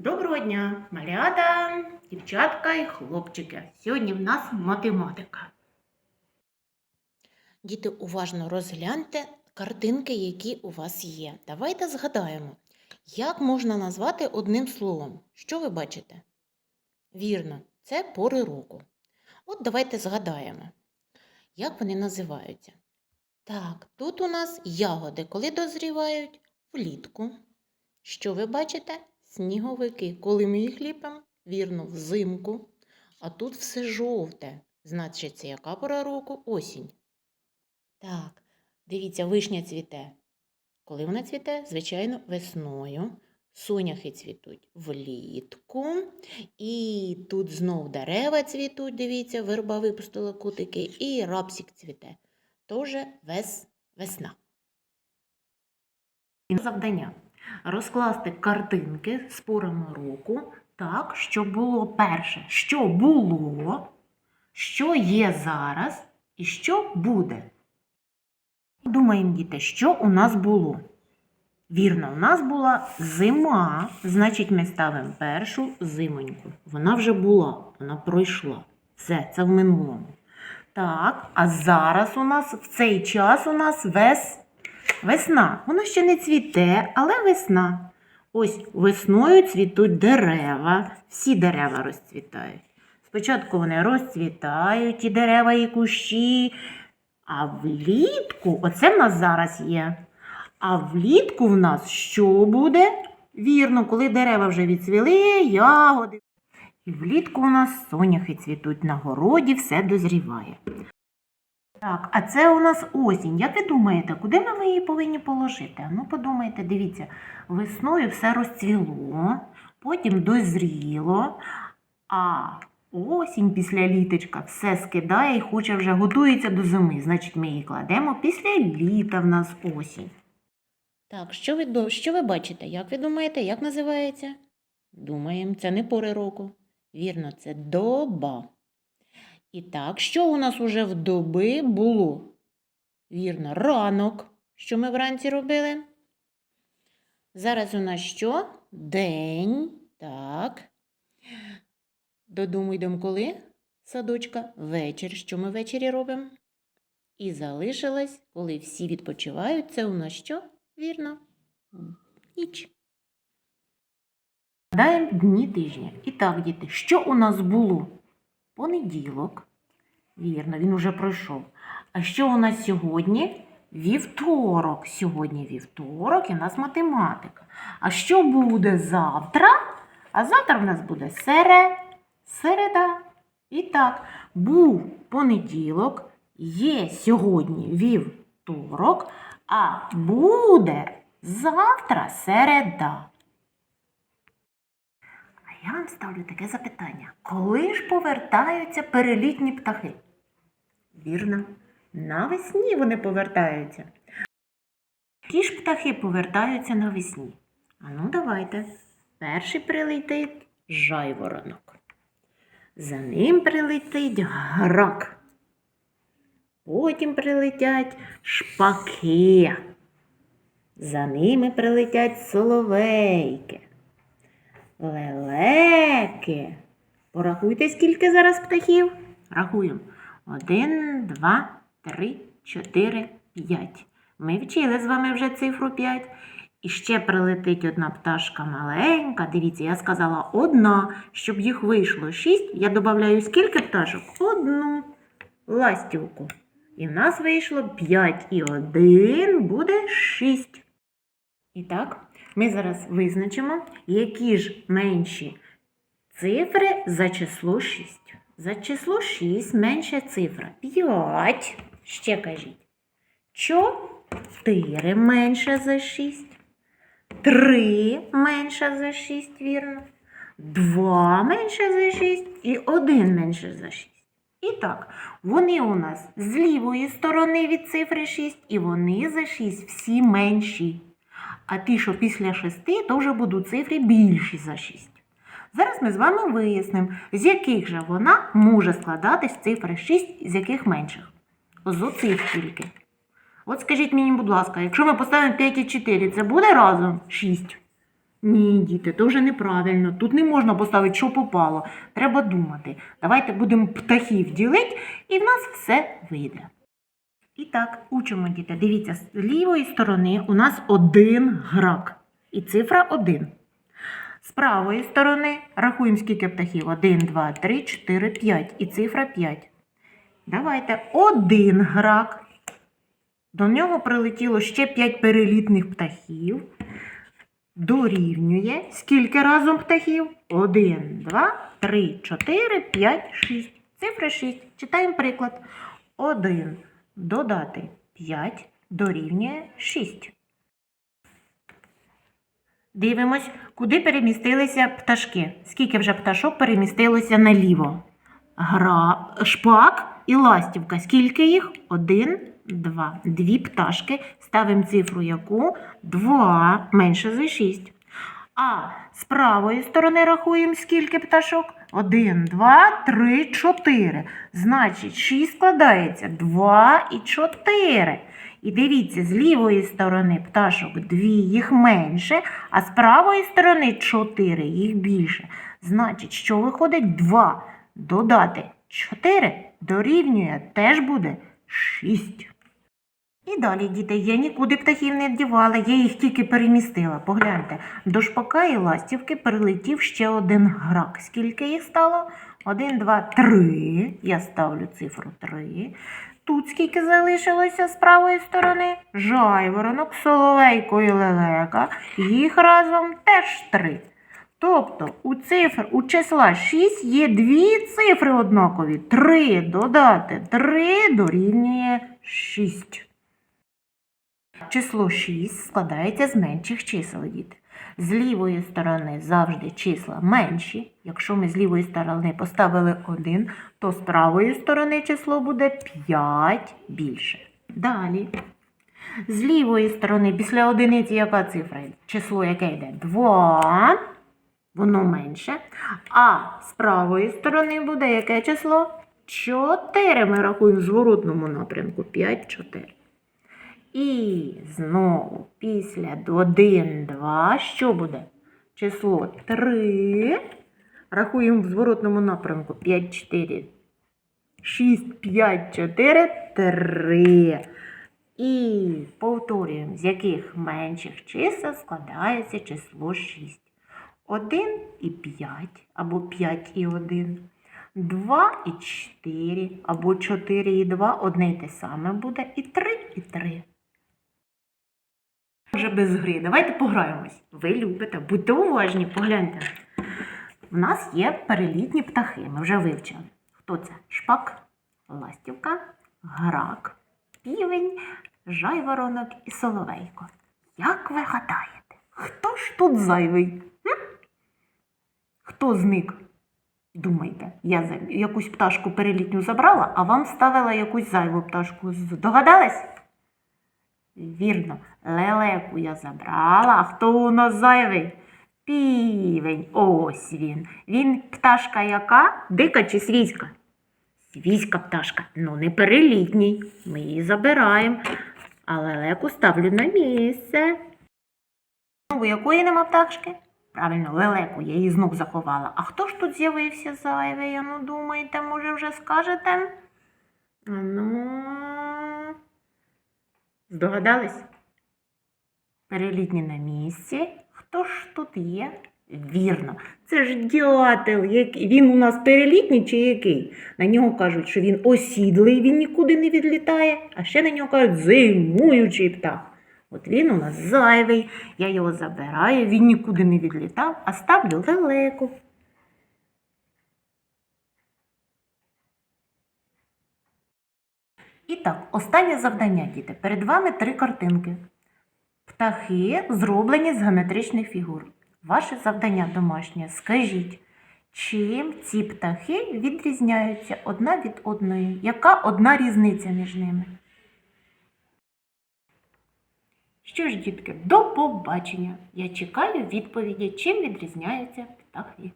Доброго дня, малята, дівчатка і хлопчики. Сьогодні в нас математика. Діти, уважно розгляньте картинки, які у вас є. Давайте згадаємо, як можна назвати одним словом. Що ви бачите? Вірно, це пори року. От давайте згадаємо, як вони називаються. Так, тут у нас ягоди, коли дозрівають влітку. Що ви бачите? Сніговики. Коли ми їх ліпимо? Вірно, взимку. А тут все жовте. Значить, це яка пора року? Осінь. Так, дивіться, вишня цвіте. Коли вона цвіте? Звичайно, весною. Соняхи цвітуть влітку. І тут знов дерева цвітуть, дивіться, верба випустила кутики, і рапсик цвіте. Тоже вес, весна. Завдання розкласти картинки з порами року так, щоб було перше, що було, що є зараз і що буде. Думаємо, діти, що у нас було? Вірно, у нас була зима, значить, ми ставимо першу зимоньку. Вона вже була, вона пройшла. Все, це в минулому. Так, а зараз у нас в цей час у нас вес, весна. Вона ще не цвіте, але весна. Ось весною цвітуть дерева, всі дерева розцвітають. Спочатку вони розцвітають, і дерева, і кущі. А влітку, оце в нас зараз є. А влітку в нас що буде? Вірно, коли дерева вже відцвіли, ягоди. І влітку у нас соняхи цвітуть на городі, все дозріває. Так, а це у нас осінь. Як ви думаєте, куди ми її повинні положити? Ну, подумайте, дивіться, весною все розцвіло, потім дозріло, а осінь після літочка все скидає і хоче вже готується до зими. Значить, ми її кладемо після літа в нас осінь. Так, що ви, що ви бачите? Як ви думаєте, як називається? Думаємо, це не пори року. Вірно, це доба. І так, що у нас уже в доби було? Вірно, ранок. Що ми вранці робили? Зараз у нас що? День. Так. Додому йдемо коли? Садочка. Вечір. Що ми ввечері робимо? І залишилось, коли всі відпочивають, це у нас що? Вірно. Ніч. Згадаємо дні тижня. І так, діти, що у нас було? Понеділок. Вірно, він уже пройшов. А що у нас сьогодні? Вівторок. Сьогодні вівторок і у нас математика. А що буде завтра? А завтра в нас буде сере, середа. І так, був понеділок, є сьогодні вівторок, а буде завтра середа. Я вам ставлю таке запитання. Коли ж повертаються перелітні птахи? Вірно, навесні вони повертаються. Які ж птахи повертаються навесні? А ну давайте. Перший прилетить жайворонок. За ним прилетить грак. Потім прилетять шпаки. За ними прилетять соловейки. Лелеки. Порахуйте, скільки зараз птахів. Рахуємо. Один, два, три, чотири, п'ять. Ми вчили з вами вже цифру 5. І ще прилетить одна пташка маленька. Дивіться, я сказала одна, щоб їх вийшло шість. Я додаю скільки пташок? Одну ластівку. І в нас вийшло 5 і 1 буде 6. І так, ми зараз визначимо, які ж менші цифри за число 6. За число 6 менша цифра 5. Ще кажіть. 4 менше за 6. 3 менше за 6, вірно. 2 менше за 6 і 1 менше за 6. І так, вони у нас з лівої сторони від цифри 6, і вони за 6 всі менші. А ті, що після 6, то вже будуть цифри більші за 6. Зараз ми з вами вияснимо, з яких же вона може складатись цифра 6, з яких менших. З оцих тільки. От скажіть мені, будь ласка, якщо ми поставимо 5 і 4, це буде разом 6? Ні, діти, то вже неправильно. Тут не можна поставити, що попало. Треба думати. Давайте будемо птахів ділити, і в нас все вийде. І так, учимо, діти. Дивіться, з лівої сторони у нас один грак. І цифра 1. З правої сторони рахуємо, скільки птахів. 1, 2, 3, 4, 5. І цифра 5. Давайте один грак. До нього прилетіло ще 5 перелітних птахів. Дорівнює скільки разом птахів? 1, 2, 3, 4, 5, 6. Цифра 6. Читаємо приклад. 1 додати 5 дорівнює 6. Дивимось, куди перемістилися пташки. Скільки вже пташок перемістилося наліво? Гра, шпак і ластівка. Скільки їх? Один, два. Дві пташки. Ставимо цифру яку? Два менше за шість. А з правої сторони рахуємо скільки пташок? Один, два, три, чотири. Значить, шість складається. Два і чотири. І дивіться, з лівої сторони пташок дві, їх менше, а з правої сторони чотири, їх більше. Значить, що виходить? Два додати 4 дорівнює теж буде 6. І далі, діти, я нікуди птахів не вдівала, я їх тільки перемістила. Погляньте, до шпака і ластівки прилетів ще один грак. Скільки їх стало? 1, 2, 3. Я ставлю цифру 3. Тут скільки залишилося з правої сторони? Жайворонок, соловейко і лелека. Їх разом теж 3. Тобто у цифр у числа 6 є дві цифри однакові. 3 додати 3 дорівнює 6. Число 6 складається з менших чисел, діти. З лівої сторони завжди числа менші. Якщо ми з лівої сторони поставили 1, то з правої сторони число буде 5 більше. Далі. З лівої сторони після одиниці яка цифра? Число яке йде? 2 воно менше. А з правої сторони буде яке число? 4. Ми рахуємо в зворотному напрямку. 5, 4. І знову після 1, 2, що буде? Число 3. Рахуємо в зворотному напрямку. 5, 4. 6, 5, 4, 3. І повторюємо, з яких менших чисел складається число 6. 1 і 5, або 5 і 1, 2 і 4, або 4 і 2, одне й те саме буде, і 3 і 3. Вже без гри. Давайте пограємось. Ви любите, будьте уважні, погляньте. У нас є перелітні птахи, ми вже вивчили. Хто це? Шпак, ластівка, грак, півень, жайворонок і соловейко. Як ви гадаєте, хто ж тут зайвий? Хто зник? Думайте, я якусь пташку перелітню забрала, а вам ставила якусь зайву пташку. Здогадались? Вірно, лелеку я забрала, а хто у нас зайвий? Півень, ось він. Він пташка яка? Дика чи свійська? Свійська пташка, ну не перелітній. Ми її забираємо, а лелеку ставлю на місце. Ну, у якої нема пташки? Правильно, лелеку, я її знов заховала. А хто ж тут з'явився зайвий? Ну, думаєте, може, вже скажете? Ну, здогадались? Перелітні на місці. Хто ж тут є? Вірно, це ж дятел. Він у нас перелітній чи який? На нього кажуть, що він осідлий, він нікуди не відлітає, а ще на нього кажуть зимуючий птах. От він у нас зайвий, я його забираю, він нікуди не відлітав, а ставлю лелеку. І так, останнє завдання, діти. Перед вами три картинки. Птахи зроблені з геометричних фігур. Ваше завдання домашнє. Скажіть, чим ці птахи відрізняються одна від одної? Яка одна різниця між ними? Що ж, дітки, до побачення. Я чекаю відповіді, чим відрізняються птахи.